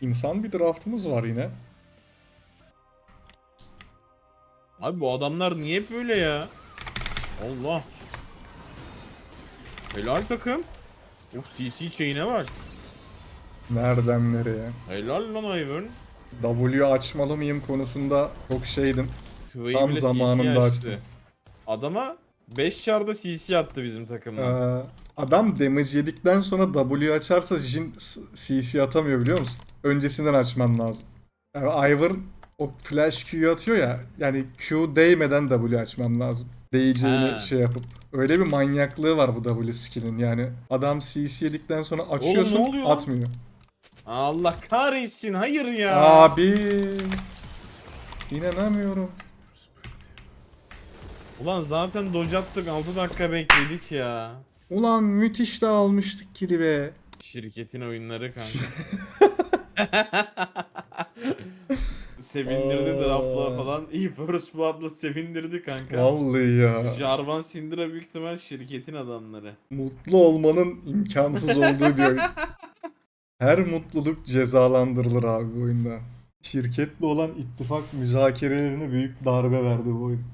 İnsan bir draftımız var yine. Abi bu adamlar niye böyle ya? Allah. Helal takım. Of CC chain'e bak. Nereden nereye? Helal lan Ivern. W açmalı mıyım konusunda çok şeydim. Tway Tam zamanında açtı. Adama 5 yarda CC attı bizim takımdan. Ee, adam damage yedikten sonra W açarsa Jin CC atamıyor biliyor musun? Öncesinden açman lazım. Yani Ivern o flash Q'yu atıyor ya. Yani Q değmeden W açman lazım. Değeceğini şey yapıp. Öyle bir manyaklığı var bu W skill'in. Yani adam CC yedikten sonra açıyorsun oluyor lan? atmıyor. Allah kahretsin hayır ya. Abi. İnanamıyorum. Ulan zaten dodge attık 6 dakika bekledik ya. Ulan müthiş de almıştık kili be. Şirketin oyunları kanka. sevindirdi draftla falan. İyi first blood'la sevindirdi kanka. Vallahi ya. Jarvan Syndra büyük ihtimal şirketin adamları. Mutlu olmanın imkansız olduğu bir oyun. Her mutluluk cezalandırılır abi bu oyunda. Şirketle olan ittifak müzakerelerine büyük darbe verdi bu oyun.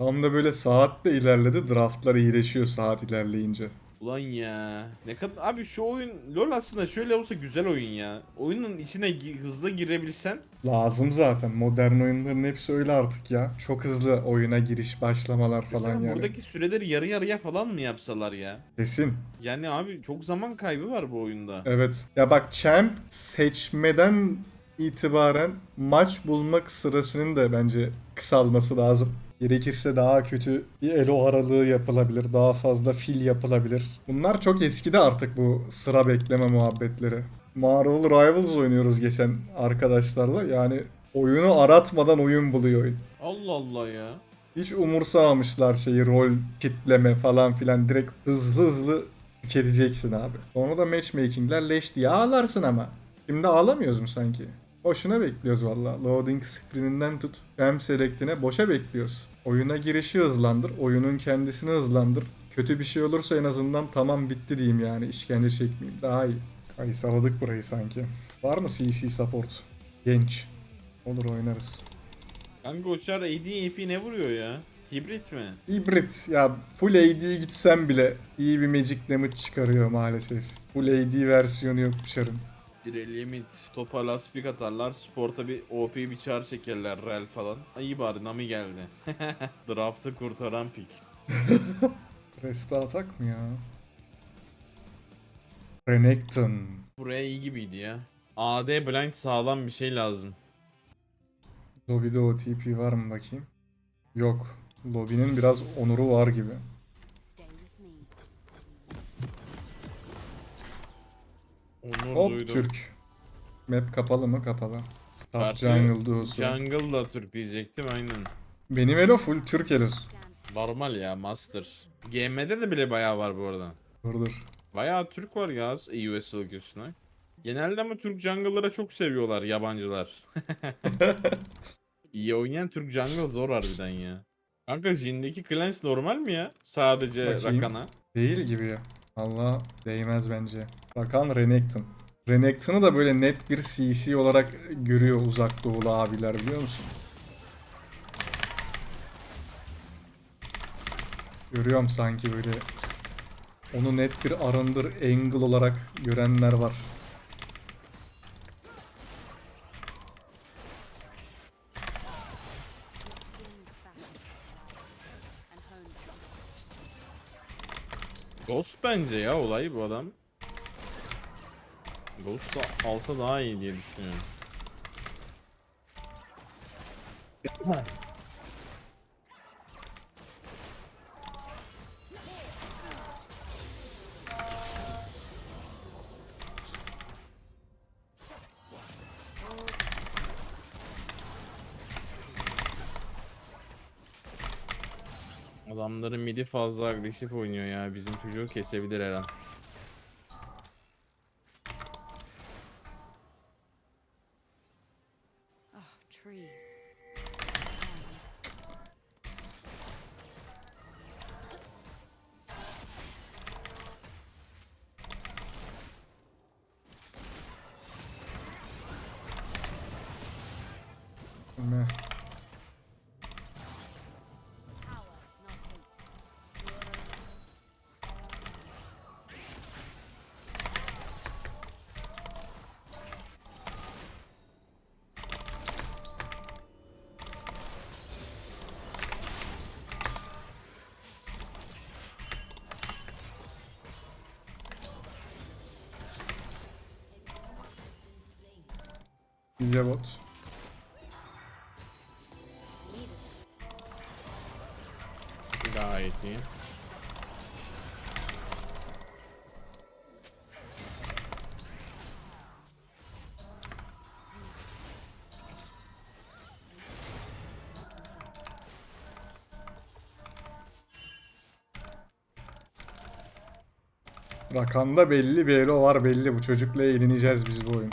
Tam da böyle saatte ilerledi. Draftlar iyileşiyor saat ilerleyince. Ulan ya. Ne kadar abi şu oyun LoL aslında şöyle olsa güzel oyun ya. Oyunun içine gi- hızlı girebilsen Lazım zaten. Modern oyunların hepsi öyle artık ya. Çok hızlı oyuna giriş, başlamalar falan mesela yani. buradaki süreleri yarı yarıya falan mı yapsalar ya? Kesin. Yani abi çok zaman kaybı var bu oyunda. Evet. Ya bak champ seçmeden itibaren maç bulmak sırasının da bence kısalması lazım. Gerekirse daha kötü bir elo aralığı yapılabilir. Daha fazla fil yapılabilir. Bunlar çok eskide artık bu sıra bekleme muhabbetleri. Marvel Rivals oynuyoruz geçen arkadaşlarla. Yani oyunu aratmadan oyun buluyor oyun. Allah Allah ya. Hiç umursamamışlar şeyi rol kitleme falan filan direkt hızlı hızlı tüketeceksin abi. Sonra da matchmakingler leş diye ağlarsın ama. Şimdi ağlamıyoruz mu sanki? Boşuna bekliyoruz valla. Loading screen'inden tut. Fem select'ine boşa bekliyoruz. Oyuna girişi hızlandır. Oyunun kendisini hızlandır. Kötü bir şey olursa en azından tamam bitti diyeyim yani. işkence çekmeyeyim. Daha iyi. Ay saladık burayı sanki. Var mı CC support? Genç. Olur oynarız. Kanka uçar AD AP ne vuruyor ya? Hibrit mi? Hibrit ya full AD gitsem bile iyi bir magic damage çıkarıyor maalesef. Full AD versiyonu yok Bişar'ın. Bir limit. Topa last pick atarlar. Sporta bir OP bir çar çekerler rel falan. İyi bari Nami geldi. Draft'ı kurtaran pick. Resta atak mı ya? Renekton. Buraya iyi gibiydi ya. AD blind sağlam bir şey lazım. Lobby'de OTP var mı bakayım? Yok. Lobby'nin biraz onuru var gibi. Onur Hop duydum. Türk. Map kapalı mı? Kapalı. Top Karşı Jungle Duo'su. Jungle da Türk diyecektim aynen. Benim elo full Türk elosu. Normal ya master. GM'de de bile bayağı var bu arada. Dur dur. Bayağı Türk var ya US ülkesine. Genelde ama Türk jungle'lara çok seviyorlar yabancılar. İyi oynayan Türk jungle zor harbiden ya. Kanka Jin'deki Clans normal mi ya? Sadece Bakayım. Rakan'a. Değil gibi ya. Allah değmez bence. Bakan Renekton. Renekton'u da böyle net bir CC olarak görüyor uzak doğulu abiler biliyor musun? Görüyorum sanki böyle onu net bir arındır angle olarak görenler var. Ghost bence ya olay bu adam. Ghost da alsa daha iyi diye düşünüyorum. Adamların midi fazla agresif oynuyor ya. Bizim çocuğu kesebilir her an. Bilge bot. Gayet iyi. Rakamda belli bir elo var belli. Bu çocukla eğleneceğiz biz bu oyun.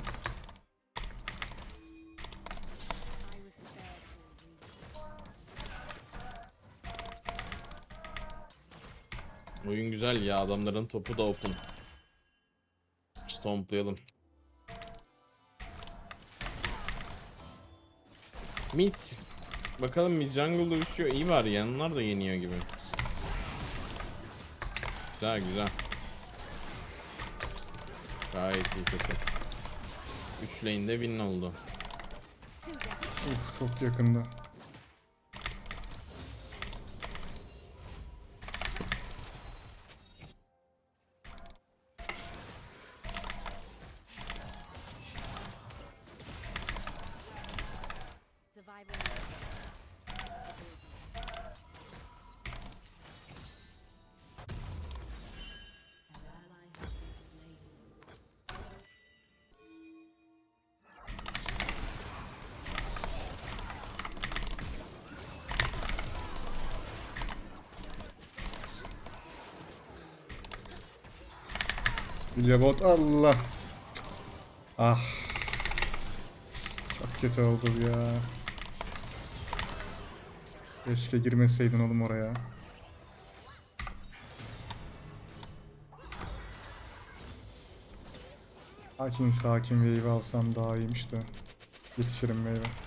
Adamların topu da open. Stomplayalım. Mid. Bakalım mid jungle'da üşüyor. İyi var ya. Onlar da yeniyor gibi. Güzel güzel. Gayet iyi kötü. 3 lane'de win oldu. Uf çok yakında. Bilge bot Allah. Ah. Çok kötü oldu ya. Keşke girmeseydin oğlum oraya. Sakin sakin wave alsam daha iyiymiş de. Yetişirim wave.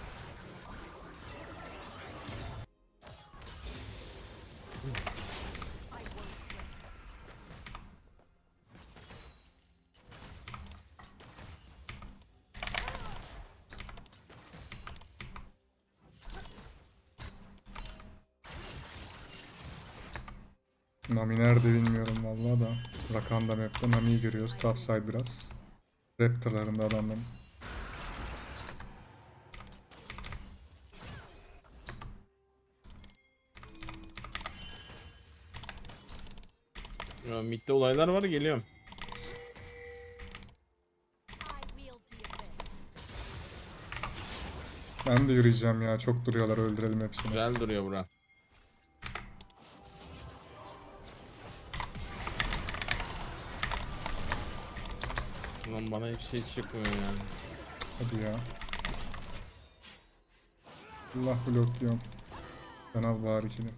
Nami'yi görüyoruz. Topside biraz. Raptor'larında adamların. Ya, midde olaylar var geliyorum. Ben de yürüyeceğim ya. Çok duruyorlar. Öldürelim hepsini. Güzel duruyor bura. Lan bana hiçbir şey çıkmıyor yani. Hadi ya. Allah blokluyorum. Ben al bari ikini.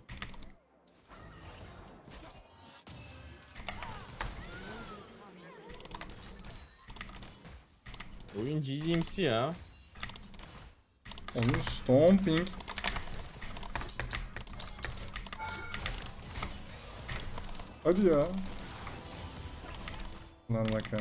Oyun GGMC ya. Oyun stomping. Hadi ya. Lan bakın.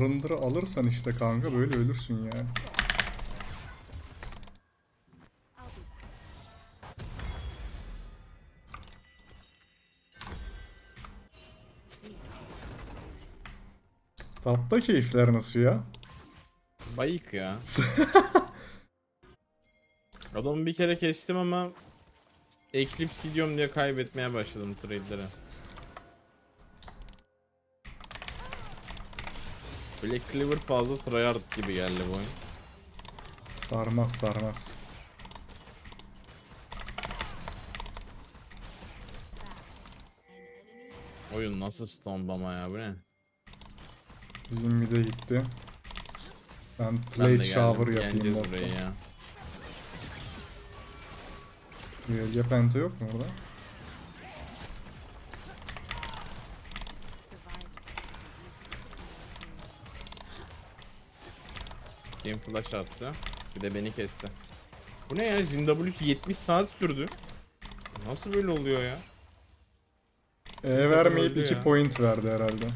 Arındırı alırsan işte kanka böyle ölürsün ya. Tapta keyifler nasıl ya? Bayık ya. Adamı bir kere kestim ama Eclipse gidiyorum diye kaybetmeye başladım trade'lere. Black Clover fazla tryhard gibi geldi bu oyun. Sarmaz sarmaz. Oyun nasıl stomp ama ya bu ne? Bizim mide gitti. Ben Ben plate de shower yapayım botta. ya. Gölge penta yok mu orada? Kim flash attı. Bir de beni kesti. Bu ne ya? Jin W'si 70 saat sürdü. Nasıl böyle oluyor ya? E vermeyip öldü 2 ya. point verdi herhalde.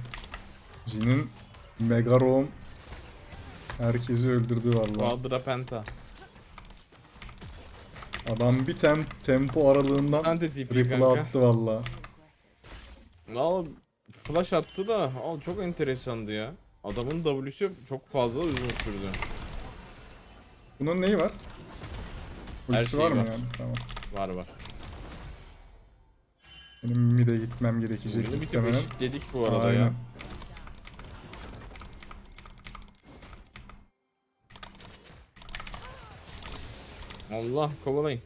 Jin'in Mega Roam herkesi öldürdü vallahi. Quadra Penta. Adam bir tem tempo aralığından kanka. attı vallahi. Al flash attı da al çok enteresandı ya. Adamın W'si çok fazla uzun sürdü. Bunun neyi var? Her Ultisi şeyi var mı var. yani? Tamam. Var var. Benim mid'e gitmem gerekecek Oyunu bir tık muhtemelen. eşitledik bu arada Aynen. ya. Allah kovalayın.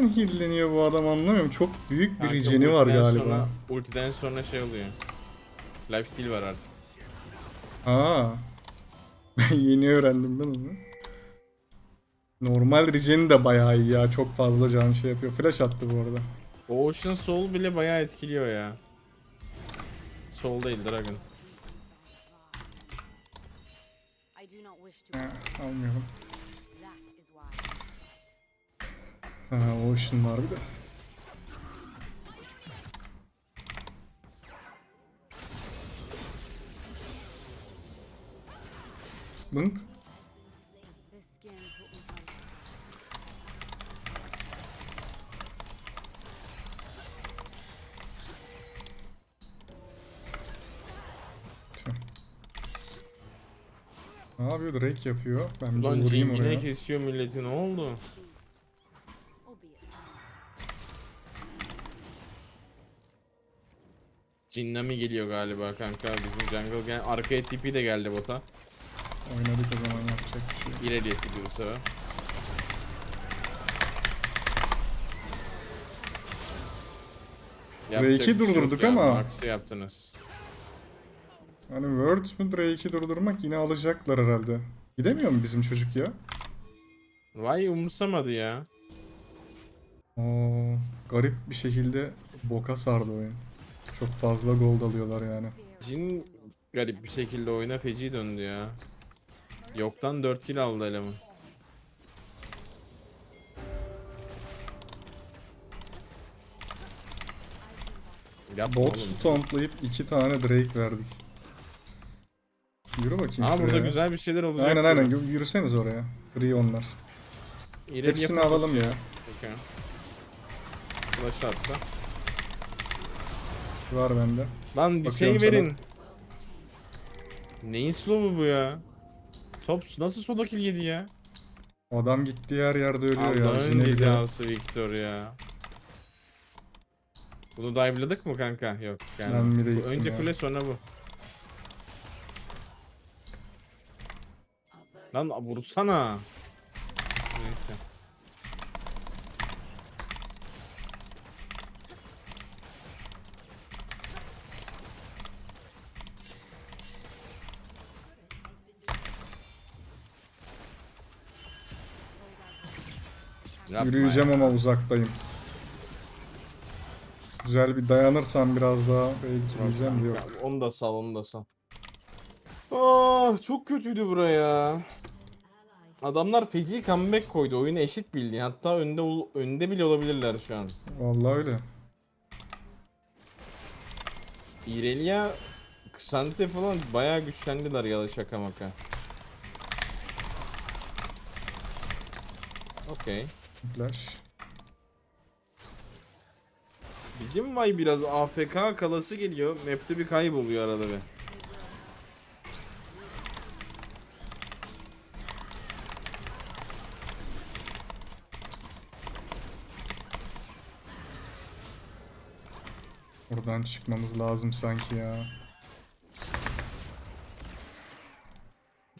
Nereden hilleniyor bu adam anlamıyorum. Çok büyük bir rejeni var galiba. Sonra, ultiden sonra şey oluyor. Lifesteal var artık. Aa. Ben yeni öğrendim ben onu. Normal rejeni de bayağı iyi ya. Çok fazla can şey yapıyor. Flash attı bu arada. O Ocean Soul bile bayağı etkiliyor ya. Soul değil Dragon. Ha, almıyorum. Ha, Ocean var bir de. Bınk. Ne yapıyor? Drake yapıyor. Ben bir Ulan vurayım oraya. kesiyor milleti ne oldu? Jinnami geliyor galiba kanka bizim jungle gel arkaya TP de geldi bota. Oynadık o zaman yapacak bir şey. İleriye TP bu sefer. Yapacak Drake'i bir şey yok durdurduk ya, ama- Max'ı yaptınız. Hani Word mü Drake'i durdurmak yine alacaklar herhalde. Gidemiyor mu bizim çocuk ya? Vay umursamadı ya. Oo, garip bir şekilde boka sardı oyun. Çok fazla gold alıyorlar yani. Jin garip bir şekilde oyuna feci döndü ya. Yoktan 4 kill aldı eleman. Yapma Bot oğlum. stomplayıp iki tane Drake verdik. Yürü bakayım Aa burada şuraya. güzel bir şeyler olacak. Aynen aynen yürü- yürüseniz oraya. Free onlar. İleri Hepsini yapamaz alalım ya. Okey. Flash attı. Var bende. Lan bir şey Bakıyorum sana. verin. Neyin slow'u bu ya? Top nasıl solo kill yedi ya? Adam gittiği her yerde ölüyor ya. Allah'ın Yine bir de- cezası Victor ya. Bunu dive'ladık mı kanka? Yok. Yani. Ben bir de Bu gittim önce ya. kule sonra bu. Lan vursana. Yapma Yürüyeceğim ya. ama uzaktayım. Güzel bir dayanırsam biraz daha belki yok. Ya, Onu da sal, onu da sal. Ah çok kötüydü buraya. Adamlar feci comeback koydu. Oyunu eşit bildi. Hatta önde önde bile olabilirler şu an. Vallahi öyle. Irelia, Xante falan bayağı güçlendiler ya şaka maka. Okey. Flash. Bizim vay biraz AFK kalası geliyor. Map'te bir kayboluyor arada bir. Oradan çıkmamız lazım sanki ya.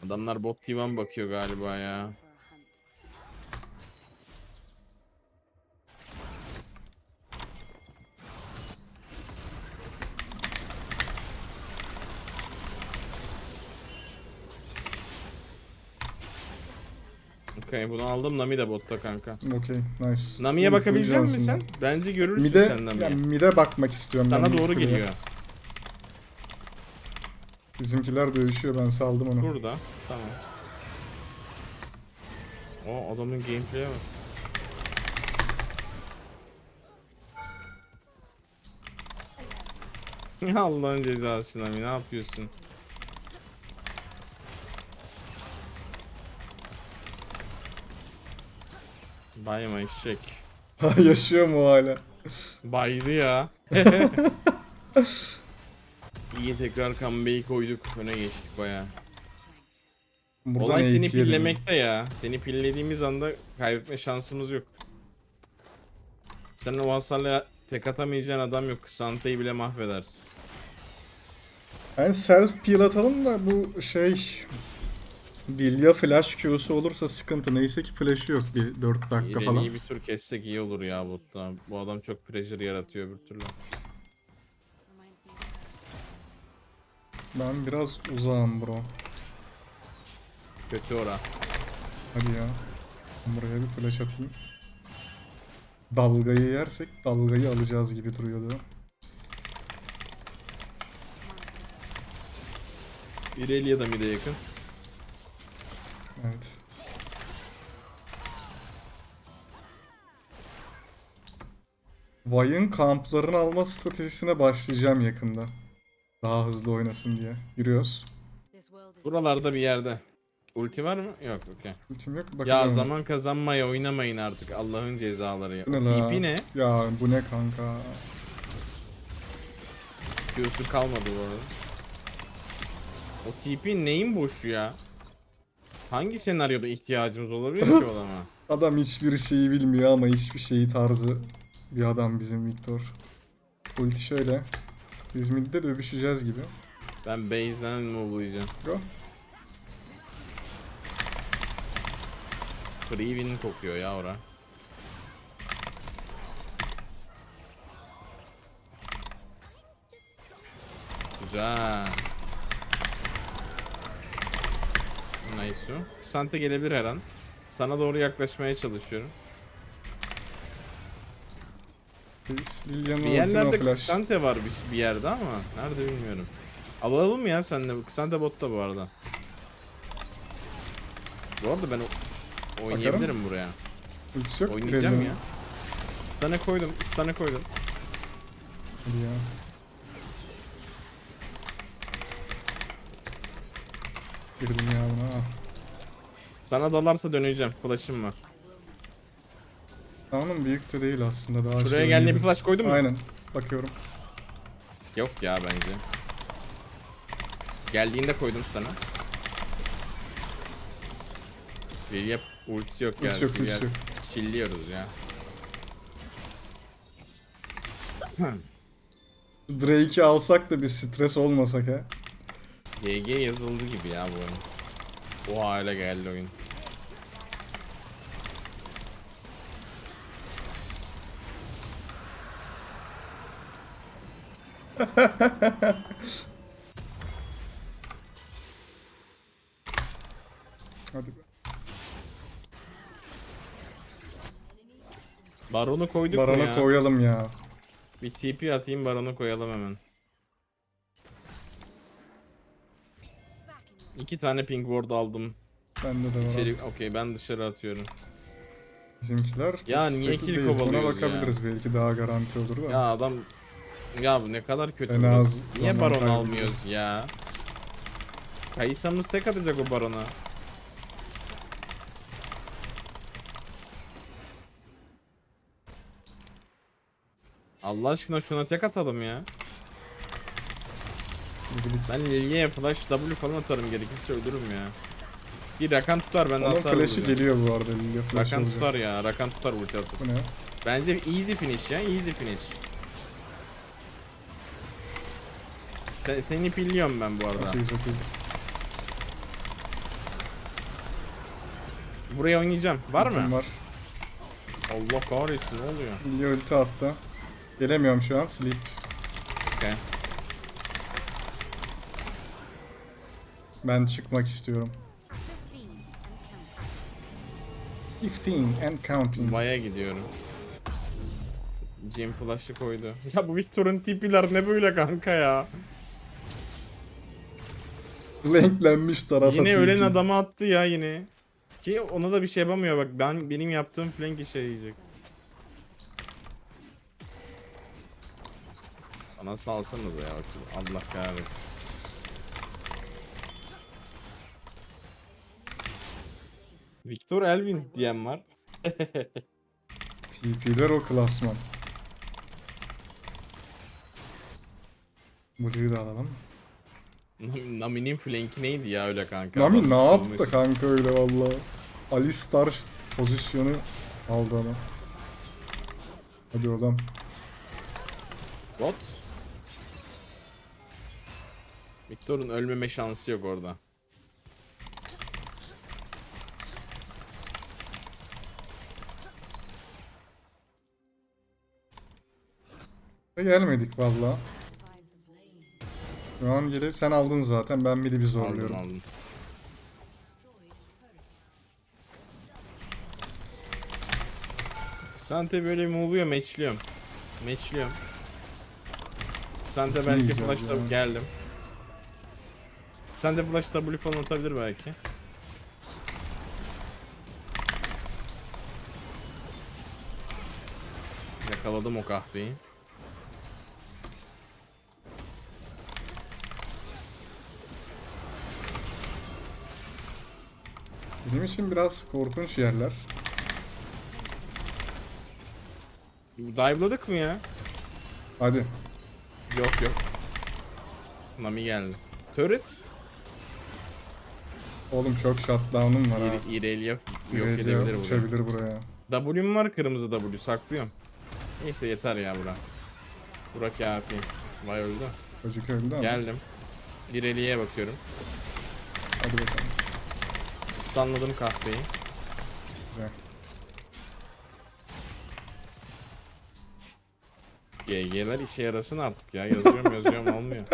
Adamlar bot divan bakıyor galiba ya. Okey bunu aldım Nami de botta kanka. Okey nice. Nami'ye bakabilecek misin sen? Bence görürsün Mide, sen Nami'yi. ya mide bakmak istiyorum. Sana ben doğru geliyor. Bizimkiler dövüşüyor ben saldım onu. Burada. Tamam. O adamın gameplay'e bak. Allah'ın cezası Nami ne yapıyorsun? Bayma eşek. Yaşıyor mu hala? Baydı ya. İyi tekrar comeback'i koyduk. Öne geçtik baya. Olay seni 'ye pillemekte ya. Seni pillediğimiz anda kaybetme şansımız yok. Sen o hasarla tek atamayacağın adam yok. Sante'yi bile mahvedersin. Ben self peel atalım da bu şey Bilya flash Q'su olursa sıkıntı. Neyse ki flash'ı yok bir 4 dakika falan. İleriyi bir tur kessek iyi olur ya botta. Bu adam çok pressure yaratıyor bir türlü. Ben biraz uzağım bro. Kötü ora. Hadi ya. Buraya bir flash atayım. Dalgayı yersek dalgayı alacağız gibi duruyordu. Irelia da mid'e yakın. Vay'ın kamplarını alma stratejisine başlayacağım yakında. Daha hızlı oynasın diye. Yürüyoruz. Buralarda bir yerde. Ulti var mı? Yok okey. Ultim yok Ya bakacağım. zaman kazanmaya oynamayın artık. Allah'ın cezaları ya. Bu ne la? TP ne? Ya bu ne kanka? Q'su kalmadı bu arada. O TP neyin boşu ya? Hangi senaryoda ihtiyacımız olabilir ki o adama? Adam hiçbir şeyi bilmiyor ama hiçbir şeyi tarzı bir adam bizim Victor. Ulti şöyle. Biz midde dövüşeceğiz gibi. Ben base'den move'layacağım. Go. Free win kokuyor ya ora. Güzel. Nice. Sante gelebilir her an. Sana doğru yaklaşmaya çalışıyorum. Biz Lilian'ın Bir yerlerde flash. Sante var bir, bir yerde ama nerede bilmiyorum. Alalım ya senle. Sante botta bu arada. Bu arada ben oynayabilirim buraya. Ultisi yok. Oynayacağım Red'in. ya. Stun'e koydum, stun'e koydum. Hadi ya. Girdim ya buna. Ah. Sana dalarsa döneceğim. Flash'ım var. Tamam büyük de değil aslında daha Şuraya şey geldiğinde bir flash koydun mu? Aynen. Bakıyorum. Yok ya bence. Geldiğinde koydum sana. Bir yap ultisi yok ya. Ultisi yok, ultisi yok. Chilliyoruz ya. Drake'i alsak da bir stres olmasak ha. GG yazıldı gibi ya bu oyun. O hale geldi oyun. Hadi. Baronu koyduk mu Barona ya? koyalım ya. Bir TP atayım baronu koyalım hemen. İki tane ping ward aldım. Bende de var. İçeri, okey ben dışarı atıyorum. Bizimkiler Ya niye kill değil. Buna kovalıyoruz bakabiliriz belki daha garanti olur da. Ya adam Ya bu ne kadar kötü En burası. az Niye zaman baron kaybı. almıyoruz ya? Kayısamız tek atacak o barona. Allah aşkına şuna tek atalım ya. Ben Lilia'ya flash W falan atarım gerekirse ölürüm ya. Bir Rakan tutar ben Onun hasar flash'ı vuracağım. geliyor bu arada. Lilia flash Rakan olacak. tutar ya. Rakan tutar ulti atıp. Bu ne? Bence easy finish ya. Easy finish. Sen, seni pilliyorum ben bu arada. Okeyiz okeyiz. Buraya oynayacağım. Var mı? Var. Allah kahretsin ne oluyor? Lilia ulti attı. Gelemiyorum şu an. Sleep. Okay. Ben çıkmak istiyorum. 15 and counting. Vaya gidiyorum. Jim flash'ı koydu. Ya bu Victor'un tipiler ne böyle kanka ya? Renklenmiş tarafa. yine ölen TP. adamı attı ya yine. Ki ona da bir şey yapamıyor bak ben benim yaptığım flank işe yiyecek. Bana salsanız ya bakayım. Allah kahretsin. Victor Elvin diyen var. TP'ler o klasman. Blue'yu da alalım. Nam- Nami'nin flanki neydi ya öyle kanka? Nami ne yaptı kanka öyle valla. Alistar pozisyonu aldı ama. Hadi oğlum. Bot. Victor'un ölmeme şansı yok orada. Gelmedik valla. Şu an gelip sen aldın zaten ben bir de bir Aldım zorluyorum. aldım. Sante böyle move'uyor matchliyorum. Matchliyorum. Sante belki flash ya. da geldim. Sante flash W falan atabilir belki. Yakaladım o kahveyi. İçin biraz korkunç yerler. Dive'ladık mı ya? Hadi. Yok yok. Nami geldi. Turret. Oğlum çok shutdown'um var ha. İre- İrelia yok İrelia edebilir buraya. uçabilir buraya. W'm var kırmızı W saklıyorum. Neyse yeter ya bura. Bura kafi. Vay öldü. Çocuk öldü ama. Geldim. İrelia'ya bakıyorum. Hadi bakalım. Stunladım kahveyi. Güzel. GG'ler işe yarasın artık ya. Yazıyorum yazıyorum olmuyor.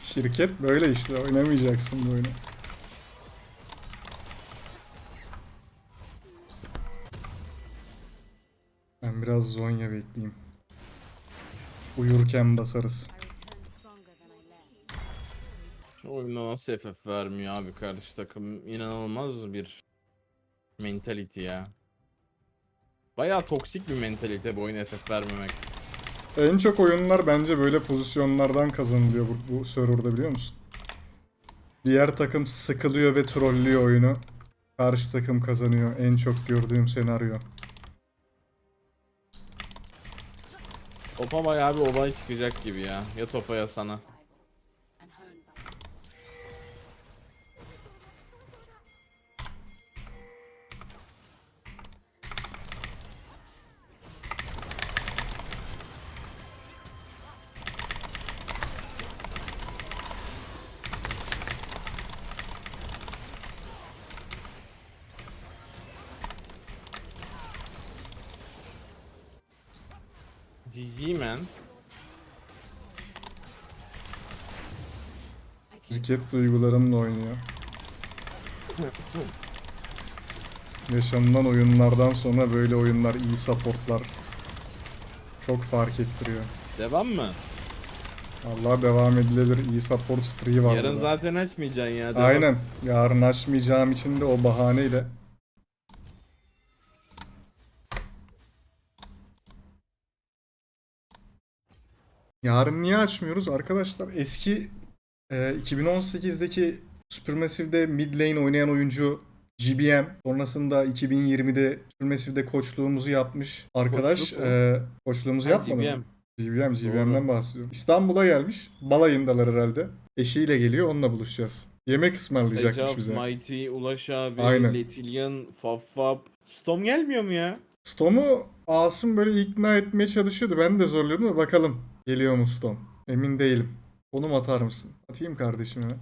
Şirket böyle işte oynamayacaksın bu oyunu. Biraz Zonya bekleyeyim. Uyurken basarız. Şu oyunda nasıl FF vermiyor abi karşı takım. inanılmaz bir mentality ya. Bayağı toksik bir mentalite bu oyuna FF vermemek. En çok oyunlar bence böyle pozisyonlardan kazanılıyor bu, bu serverda biliyor musun? Diğer takım sıkılıyor ve trollüyor oyunu. Karşı takım kazanıyor. En çok gördüğüm senaryo. Topa bayağı bir olay çıkacak gibi ya. Ya topa ya sana. GG man. Şirket duygularımla oynuyor. Yaşanılan oyunlardan sonra böyle oyunlar, iyi supportlar çok fark ettiriyor. Devam mı? Allah devam edilebilir. İyi support streak'i var. Yarın burada. zaten açmayacaksın ya. devam. Aynen. Yarın açmayacağım için de o bahaneyle. Yarın niye açmıyoruz? Arkadaşlar eski e, 2018'deki Supermassive'de mid lane oynayan oyuncu GBM sonrasında 2020'de Supermassive'de koçluğumuzu yapmış arkadaş Koçluk mu? e, koçluğumuzu Ha, yapmadı mı? GBM. GBM, GBM'den bahsediyorum. İstanbul'a gelmiş. Balayındalar herhalde. Eşiyle geliyor, onunla buluşacağız. Yemek ısmarlayacakmış Secaf, bize. Mighty, Ulaş abi, Aynen. Letillian, Faffab. Stom gelmiyor mu ya? Storm'u Asım böyle ikna etmeye çalışıyordu. Ben de zorluyordum ama bakalım. Geliyor mu Storm? Emin değilim. Konum atar mısın? Atayım kardeşim hemen.